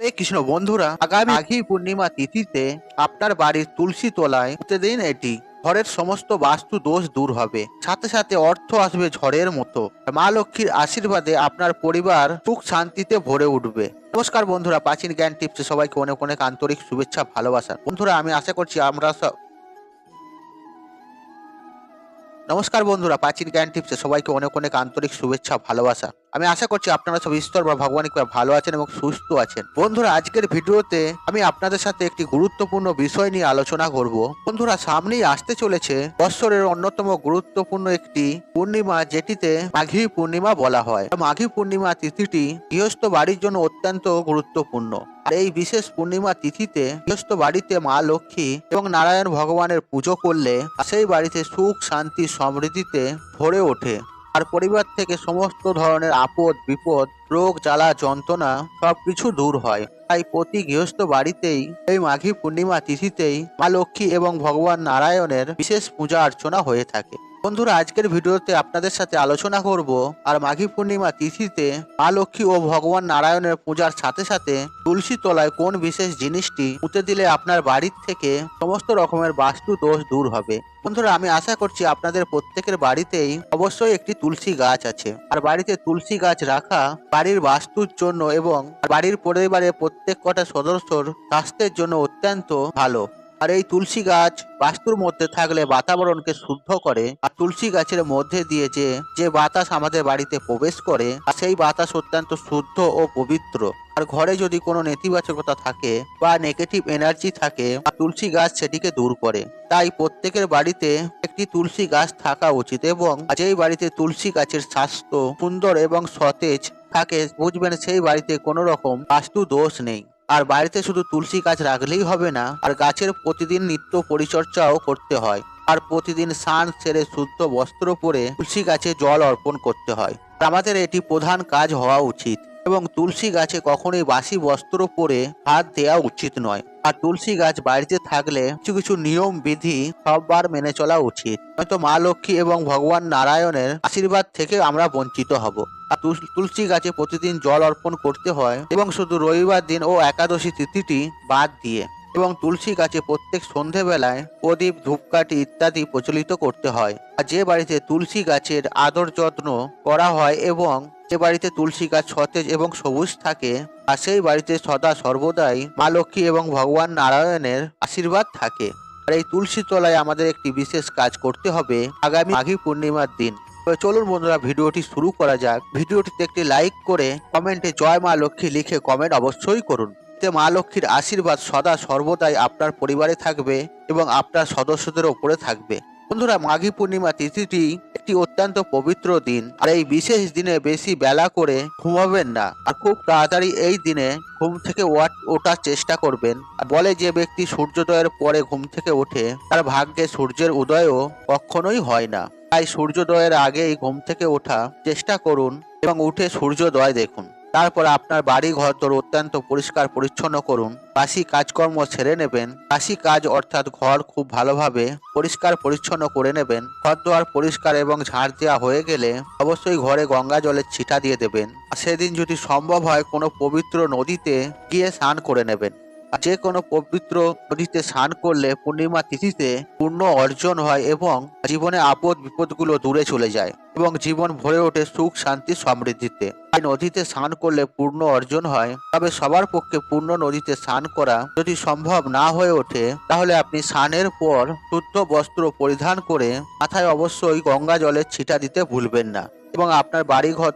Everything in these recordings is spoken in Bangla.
কৃষ্ণ বন্ধুরা, আগামী মাঘী পূর্ণিমা তিথিতে আপনার বাড়ির তুলসী তলায় পুঁতে দিন এটি ঘরের সমস্ত বাস্তু দোষ দূর হবে। সাথে সাথে অর্থ আসবে ঝড়ের মতো। মা লক্ষ্মীর আশীর্বাদে আপনার পরিবার সুখ শান্তিতে ভরে উঠবে। নমস্কার বন্ধুরা, প্রাচীন জ্ঞান টিপসে সবাইকে অনেক অনেক আন্তরিক শুভেচ্ছা, ভালোবাসা। বন্ধুরা, আমি আশা করছি আমরা সব নমস্কার বন্ধুরা, প্রাচীন জ্ঞান টিপসে সবাইকে অনেক অনেক আন্তরিক শুভেচ্ছা, ভালোবাসা। আমি আশা করছি আপনারা সব ঈশ্বর বা ভগবান কৃপায় ভালো আছেন এবং সুস্থ আছেন। বন্ধুরা, আজকের ভিডিওতে আমি আপনাদের সাথে একটি গুরুত্বপূর্ণ বিষয় নিয়ে আলোচনা করব। বন্ধুরা, সামনেই আসতে চলেছে বৎসরের অন্যতম গুরুত্বপূর্ণ একটি পূর্ণিমা, যেটিতে মাঘী পূর্ণিমা বলা হয়। মাঘী পূর্ণিমা তিথিটি গৃহস্থ বাড়ির জন্য অত্যন্ত গুরুত্বপূর্ণ। আর এই বিশেষ পূর্ণিমা তিথিতে গৃহস্থ বাড়িতে মা লক্ষ্মী এবং নারায়ণ ভগবানের পুজো করলে সেই বাড়িতে সুখ, শান্তি, সমৃদ্ধিতে ভরে ওঠে। আর পরিবার থেকে সমস্ত ধরনের আপদ, বিপদ, রোগ, জ্বালা, যন্ত্রণা সবকিছু দূর হয়। তাই প্রতি গৃহস্থ বাড়িতেই এই মাঘী পূর্ণিমা তিথিতেই মা লক্ষ্মী এবং ভগবান নারায়ণের বিশেষ পূজা অর্চনা হয়ে থাকে। বন্ধুরা, আজকের ভিডিওতে আপনাদের সাথে আলোচনা করব আর মাঘী পূর্ণিমা তিথিতে মা লক্ষ্মী ও ভগবান নারায়ণের পূজার সাথে সাথে তুলসী তলায় কোন বিশেষ জিনিসটি পুঁতে দিলে আপনার বাড়ির থেকে সমস্ত রকমের বাস্তু দোষ দূর হবে? বন্ধুরা, আমি আশা করছি আপনাদের প্রত্যেকের বাড়িতেই অবশ্যই একটি তুলসী গাছ আছে। আর বাড়িতে তুলসী গাছ রাখা বাড়ির বাস্তুর জন্য এবং বাড়ির পরিবারের প্রত্যেক কটা সদস্যর স্বাস্থ্যের জন্য অত্যন্ত ভালো। আর এই তুলসী গাছ বাস্তুর মধ্যে থাকলে বাতাবরণকে শুদ্ধ করে, আর তুলসী গাছের মধ্যে দিয়ে যে যে বাতাস আমাদের বাড়িতে প্রবেশ করে, আর সেই বাতাস অত্যন্ত শুদ্ধ ও পবিত্র। আর ঘরে যদি কোনো নেতিবাচকতা থাকে বা নেগেটিভ এনার্জি থাকে তুলসী গাছ সেটিকে দূর করে। তাই প্রত্যেকের বাড়িতে একটি তুলসী গাছ থাকা উচিত এবং যেই বাড়িতে তুলসী গাছের স্বাস্থ্য সুন্দর এবং সতেজ থাকে, বুঝবেন সেই বাড়িতে কোনো রকম বাস্তু দোষ নেই। আর বাড়িতে শুধু তুলসী গাছ রাখলেই হবে না, আর গাছের প্রতিদিন নিত্য পরিচর্যাও করতে হয়। আর প্রতিদিন স্নান সেরে শুদ্ধ বস্ত্র পরে তুলসী গাছে জল অর্পণ করতে হয়। আমাদের এটি প্রধান কাজ হওয়া উচিত। এবং তুলসী গাছে কখনোই বাসি বস্ত্র পরে হাত দেওয়া উচিত নয়। আর তুলসী গাছ বাড়িতে থাকলে কিছু কিছু নিয়ম, বিধি সববার মেনে চলা উচিত। হয়তো মা লক্ষ্মী এবং ভগবান নারায়ণের আশীর্বাদ থেকে আমরা বঞ্চিত হব। তুলসী গাছে প্রতিদিন জল অর্পণ করতে হয় এবং শুধু রবিবার দিন ও একাদশী তিথিটি বাদ দিয়ে এবং তুলসী গাছে প্রত্যেক সন্ধেবেলায় প্রদীপ, ধূপকাঠি ইত্যাদি প্রচলিত করতে হয়। আর যে বাড়িতে তুলসী গাছের আদর যত্ন করা হয় এবং যে বাড়িতে তুলসী গাছ সতেজ এবং সবুজ থাকে, আর সেই বাড়িতে সদা সর্বদাই মা লক্ষ্মী এবং ভগবান নারায়ণের আশীর্বাদ থাকে। আর এই তুলসী তলায় আমাদের একটি বিশেষ কাজ করতে হবে আগামী মাঘী পূর্ণিমার দিন। চলুন বন্ধুরা, ভিডিওটি শুরু করা যাক। ভিডিওটিতে একটি লাইক করে কমেন্টে জয় মা লক্ষ্মী লিখে কমেন্ট অবশ্যই করুন। এতে মা লক্ষ্মীর আশীর্বাদ সদা সর্বদাই আপনার পরিবারে থাকবে এবং আপনার সদস্যদের ওপরে থাকবে। বন্ধুরা, মাঘী পূর্ণিমা তিথিটি একটি অত্যন্ত পবিত্র দিন। আর এই বিশেষ দিনে বেশি বেলা করে ঘুমাবেন না। আর খুব তাড়াতাড়ি এই দিনে ঘুম থেকে ওঠার চেষ্টা করবেন। বলে যে ব্যক্তি সূর্যোদয়ের পরে ঘুম থেকে ওঠে, তার ভাগ্যে সূর্যের উদয়ও কখনোই হয় না। তাই সূর্যোদয়ের আগেই ঘুম থেকে ওঠা চেষ্টা করুন এবং উঠে সূর্যোদয় দেখুন। তারপর আপনার বাড়ি ঘর তোর অত্যন্ত পরিষ্কার পরিচ্ছন্ন করুন। বাসি কাজকর্ম ছেড়ে নেবেন। বাসি কাজ অর্থাৎ ঘর খুব ভালোভাবে পরিষ্কার পরিচ্ছন্ন করে নেবেন। ঘর দোয়ার পরিষ্কার এবং ঝাড় দেওয়া হয়ে গেলে অবশ্যই ঘরে গঙ্গা জলের ছিটা দিয়ে দেবেন। সেদিন যদি সম্ভব হয় কোনো পবিত্র নদীতে গিয়ে স্নান করে নেবেন। যে কোনো পবিত্র নদীতে স্নান করলে পূর্ণিমা তিথিতে পূর্ণ অর্জন হয় এবং জীবনে আপদ বিপদগুলো দূরে চলে যায় এবং জীবন ভরে ওঠে সুখ, শান্তি, সমৃদ্ধিতে। তাই নদীতে স্নান করলে পূর্ণ অর্জন হয়। তবে সবার পক্ষে পূর্ণ নদীতে স্নান করা যদি সম্ভব না হয়ে ওঠে, তাহলে আপনি স্নানের পর শুদ্ধ বস্ত্র পরিধান করে মাথায় অবশ্যই গঙ্গা জলের ছিটা দিতে ভুলবেন না এবং আপনার বাড়ি ঘর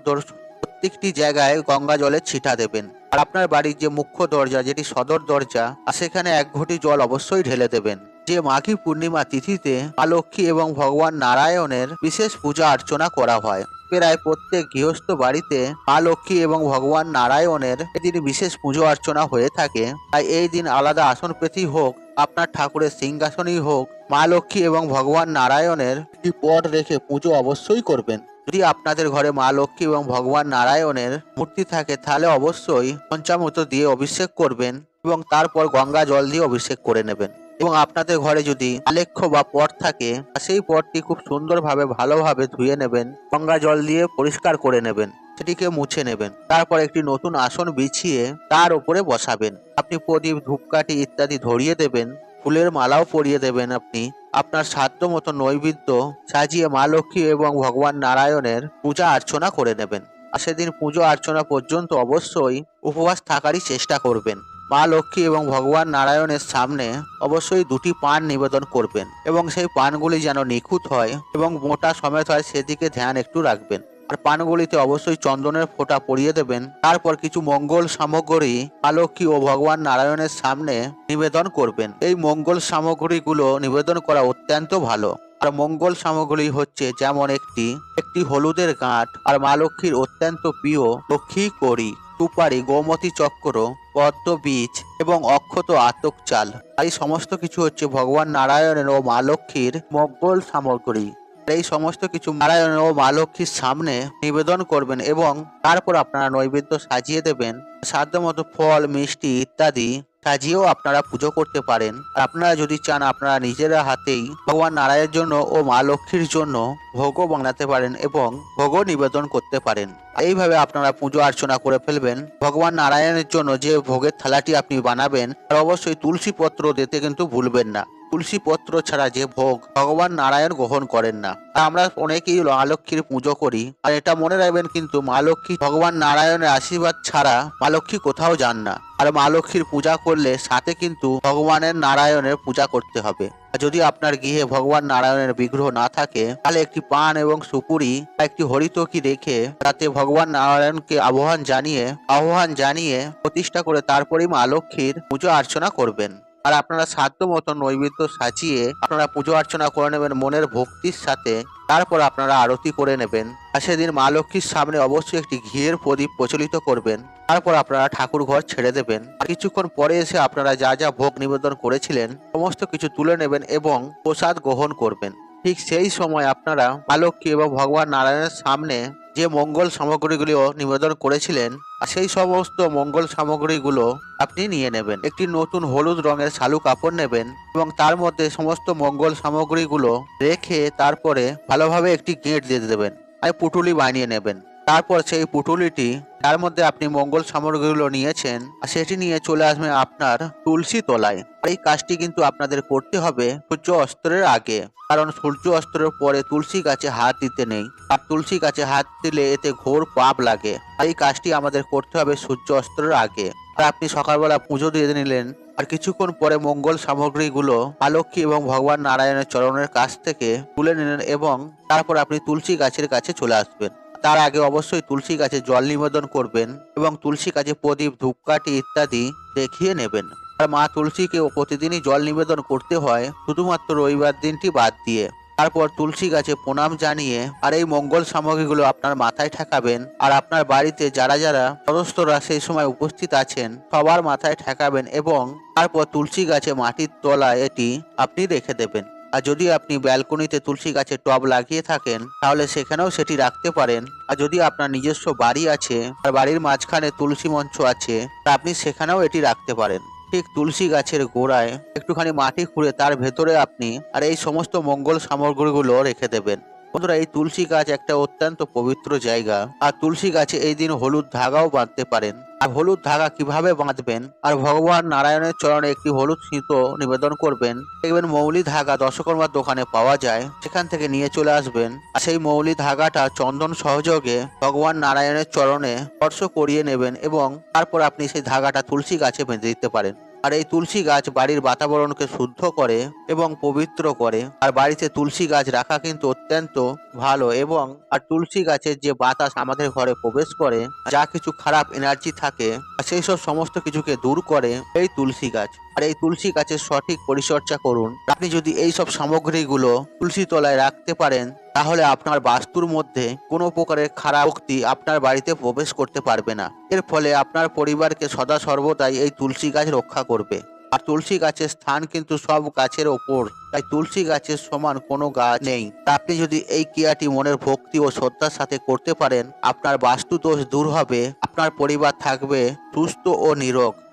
প্রত্যেকটি জায়গায় গঙ্গা জলের ছিটা দেবেন। আর আপনার বাড়ির যে মুখ্য দরজা, যেটি সদর দরজা, আর সেখানে এক ঘটি জল অবশ্যই ঢেলে দেবেন। যে মাঘী পূর্ণিমা তিথিতে মা লক্ষ্মী এবং ভগবান নারায়ণের বিশেষ পূজা অর্চনা করা হয়। প্রায় প্রত্যেক গৃহস্থ বাড়িতে মা লক্ষ্মী এবং ভগবান নারায়ণের এদিন বিশেষ পুজো অর্চনা হয়ে থাকে। তাই এই দিন আলাদা আসন পেথি হোক, আপনার ঠাকুরের সিংহাসনই হোক, মা লক্ষ্মী এবং ভগবান নারায়ণের একটি পট রেখে পুজো অবশ্যই করবেন। যদি আপনাদের ঘরে মা লক্ষ্মী এবং ভগবান নারায়ণের মূর্তি থাকে, তাহলে অবশ্যই পঞ্চামত দিয়ে অভিষেক করবেন এবং তারপর গঙ্গা জল দিয়ে অভিষেক করে নেবেন। এবং আপনাদের ঘরে যদি আলেখ্য বা পট থাকে সেই পটটি খুব সুন্দরভাবে, ভালোভাবে ধুয়ে নেবেন, গঙ্গা জল দিয়ে পরিষ্কার করে নেবেন, সেটিকে মুছে নেবেন। তারপর একটি নতুন আসন বিছিয়ে তার উপরে বসাবেন। আপনি প্রদীপ, ধূপকাঠি ইত্যাদি ধরিয়ে দেবেন, ফুলের মালাও পরিয়ে দেবেন আপনি। আপনার সাধ্য মতো নৈবেদ্য সাজিয়ে মা লক্ষ্মী এবং ভগবান নারায়ণের পূজা অর্চনা করে নেবেন। আর সেদিন পুজো অর্চনা পর্যন্ত অবশ্যই উপবাস থাকারই চেষ্টা করবেন। মা লক্ষ্মী এবং ভগবান নারায়ণের সামনে অবশ্যই দুটি পান নিবেদন করবেন এবং সেই পানগুলি যেন নিখুঁত হয় এবং মোটা সমেত হয় সেদিকে ধ্যান একটু রাখবেন। আর পানগুলিতে অবশ্যই চন্দনের ফোঁটা পরিয়ে দেবেন। তারপর কিছু মঙ্গল সামগ্রী লক্ষ্মী ও ভগবান নারায়ণের সামনে নিবেদন করবেন। এই মঙ্গল সামগ্রীগুলো নিবেদন করা অত্যন্ত ভালো। আর মঙ্গল সামগ্রী হচ্ছে যেমন একটি একটি হলুদের গাঁট, আর মা লক্ষ্মীর অত্যন্ত প্রিয় লক্ষ্মী করি সুপারি, গোমতী চক্র, পদ্ম বীজ এবং অক্ষত আতক চাল। এই সমস্ত কিছু হচ্ছে ভগবান নারায়ণের ও মা লক্ষ্মীর মঙ্গল সামগ্রী। এই সমস্ত কিছু নারায়ণ ও মা লক্ষ্মীর সামনে নিবেদন করবেন এবং তারপর আপনারা নৈবেদ্য সাজিয়ে দেবেন সাধ্যমতো ফল, মিষ্টি ইত্যাদি সাজিয়েও আপনারা পুজো করতে পারেন। আপনারা যদি চান, আপনারা নিজেরা হাতেই ভগবান নারায়ণের জন্য ও মা লক্ষ্মীর জন্য ভোগও বানাতে পারেন এবং ভোগও নিবেদন করতে পারেন। এইভাবে আপনারা পুজো অর্চনা করে ফেলবেন। ভগবান নারায়ণের জন্য যে ভোগের থালাটি আপনি বানাবেন, আর অবশ্যই তুলসী পত্র দিতে কিন্তু ভুলবেন না। তুলসী পত্র ছাড়া যে ভোগ ভগবান নারায়ণ গ্রহণ করেন না। আমরা অনেকেই মা লক্ষ্মীর পুজো করি, আর এটা মনে রাখবেন কিন্তু মা লক্ষ্মী ভগবান নারায়ণের আশীর্বাদ ছাড়া মা লক্ষ্মী কোথাও যান না। আর মা লক্ষ্মীর পূজা করলে সাথে কিন্তু ভগবানের নারায়ণের পূজা করতে হবে। যদি আপনার গৃহে ভগবান নারায়ণের বিগ্রহ না থাকে, তাহলে একটি পান এবং সুপুরি বা একটি হরিতকি রেখে তাতে ভগবান নারায়ণকে আহ্বান জানিয়ে আহ্বান জানিয়ে প্রতিষ্ঠা করে তারপরেই মা লক্ষ্মীর পুজো অর্চনা করবেন। আর আপনারা সাধ্য মতো নৈবেদ্য সাজিয়ে আপনারা পুজো অর্চনা করে নেবেন মনের ভক্তির সাথে। তারপর আপনারা আরতি করে নেবেন। আর সেদিন মা লক্ষ্মীর সামনে অবশ্যই একটি ঘিয়ের প্রদীপ প্রচলিত করবেন। তারপর আপনারা ঠাকুর ঘর ছেড়ে দেবেন। কিছুক্ষণ পরে এসে আপনারা যা যা ভোগ নিবেদন করেছিলেন, সমস্ত কিছু তুলে নেবেন এবং প্রসাদ গ্রহণ করবেন। ঠিক সেই সময় আপনারা মা লক্ষ্মী এবং ভগবান নারায়ণের সামনে যে মঙ্গল সামগ্রীগুলিও নিবেদন করেছিলেন সেই সমস্ত মঙ্গল সামগ্রীগুলো আপনি নিয়ে নেবেন। একটি নতুন হলুদ রঙের শালু কাপড় নেবেন এবং তার মধ্যে সমস্ত মঙ্গল সামগ্রীগুলো রেখে তারপরে ভালোভাবে একটি গেঁট দিয়ে দেবেন, আর পুটুলি বানিয়ে নেবেন। তারপর সেই পুটুলিটি তার মধ্যে আপনি মঙ্গল সামগ্রীগুলো নিয়েছেন সেটি নিয়ে চলে আসবেন আপনার তুলসী তলায়। এই কাজটি কিন্তু আপনাদের করতে হবে সূর্য অস্ত্রের আগে, কারণ সূর্য অস্ত্রের পরে তুলসী গাছে হাত দিতে নেই। আর তুলসী গাছে হাত দিলে এতে ঘোর পাপ লাগে। এই কাজটি আমাদের করতে হবে সূর্য অস্ত্রের আগে। আর আপনি সকালবেলা পুজো দিয়ে নিলেন, আর কিছুক্ষণ পরে মঙ্গল সামগ্রীগুলো আলক্ষী এবং ভগবান নারায়ণের চরণের কাছ থেকে তুলে নিলেন এবং তারপর আপনি তুলসী গাছের কাছে চলে আসবেন। তার আগে অবশ্যই তুলসী গাছে জল নিবেদন করবেন এবং তুলসী গাছে প্রদীপ, ধূপকাঠি ইত্যাদি দেখিয়ে নেবেন। আর মা তুলসীকে প্রতিদিনই জল নিবেদন করতে হয়, শুধুমাত্র রবিবার দিনটি বাদ দিয়ে। তারপর তুলসী গাছে প্রণাম জানিয়ে আর এই মঙ্গল সামগ্রীগুলো আপনার মাথায় ঠেকাবেন আর আপনার বাড়িতে যারা যারা সদস্যরা সেই সময় উপস্থিত আছেন, সবার মাথায় ঠেকাবেন এবং তারপর তুলসী গাছে মাটির তলায় এটি আপনি রেখে দেবেন। আর যদি আপনি ব্যালকনিতে তুলসী গাছের টব লাগিয়ে থাকেন, তাহলে সেখানেও সেটি রাখতে পারেন। আর যদি আপনার নিজস্ব বাড়ি আছে, আর বাড়ির মাঝখানে তুলসী মঞ্চ আছে, তা আপনি সেখানেও এটি রাখতে পারেন। ঠিক তুলসী গাছের গোড়ায় একটুখানি মাটি খুঁড়ে তার ভেতরে আপনি আর এই সমস্ত মঙ্গল সামগ্রীগুলো রেখে দেবেন। বন্ধুরা, এই তুলসী গাছ একটা অত্যন্ত পবিত্র জায়গা। আর তুলসী গাছে এই দিন হলুদ ধাগাও বাঁধতে পারেন। আর হলুদ ধাগা কীভাবে বাঁধবেন? আর ভগবান নারায়ণের চরণে একটি হলুদ সিঁতো নিবেদন করবেন। দেখবেন মৌলি ধাগা দশকর্মার দোকানে পাওয়া যায়। সেখান থেকে নিয়ে চলে আসবেন। আর সেই মৌলি ধাগাটা চন্দন সহযোগে ভগবান নারায়ণের চরণে স্পর্শ করিয়ে নেবেন এবং তারপর আপনি সেই ধাগাটা তুলসী গাছে বেঁধে দিতে পারেন। আর এই তুলসী গাছ বাড়ির বাতাবরণকে শুদ্ধ করে এবং পবিত্র করে। আর বাড়িতে তুলসী গাছ রাখা কিন্তু অত্যন্ত ভালো এবং আর তুলসী গাছের যে বাতাস আমাদের ঘরে প্রবেশ করে, যা কিছু খারাপ এনার্জি থাকে সেই সব সমস্ত কিছুকে দূর করে এই তুলসী গাছ। আর এই তুলসী গাছের সঠিক পরিচর্যা করুন। আপনি যদি এই সব সামগ্রীগুলো তুলসী তলায় রাখতে পারেন, তাহলে আপনার বাস্তুর মধ্যে কোনো প্রকারের খারাপ শক্তি আপনার বাড়িতে প্রবেশ করতে পারবে না। এর ফলে আপনার পরিবারকে সদা সর্বদাই এই তুলসী গাছ রক্ষা করবে। আর তুলসী গাছের স্থান কিন্তু সব গাছের ওপর, তাই তুলসী গাছের সমান কোনো গাছ নেই। আপনি যদি এই ক্রিয়াটি মনের ভক্তি ও শ্রদ্ধার সাথে করতে পারেন, আপনার বাস্তু দোষ দূর হবে, আপনার পরিবার থাকবে সুস্থ ও নিরোগ।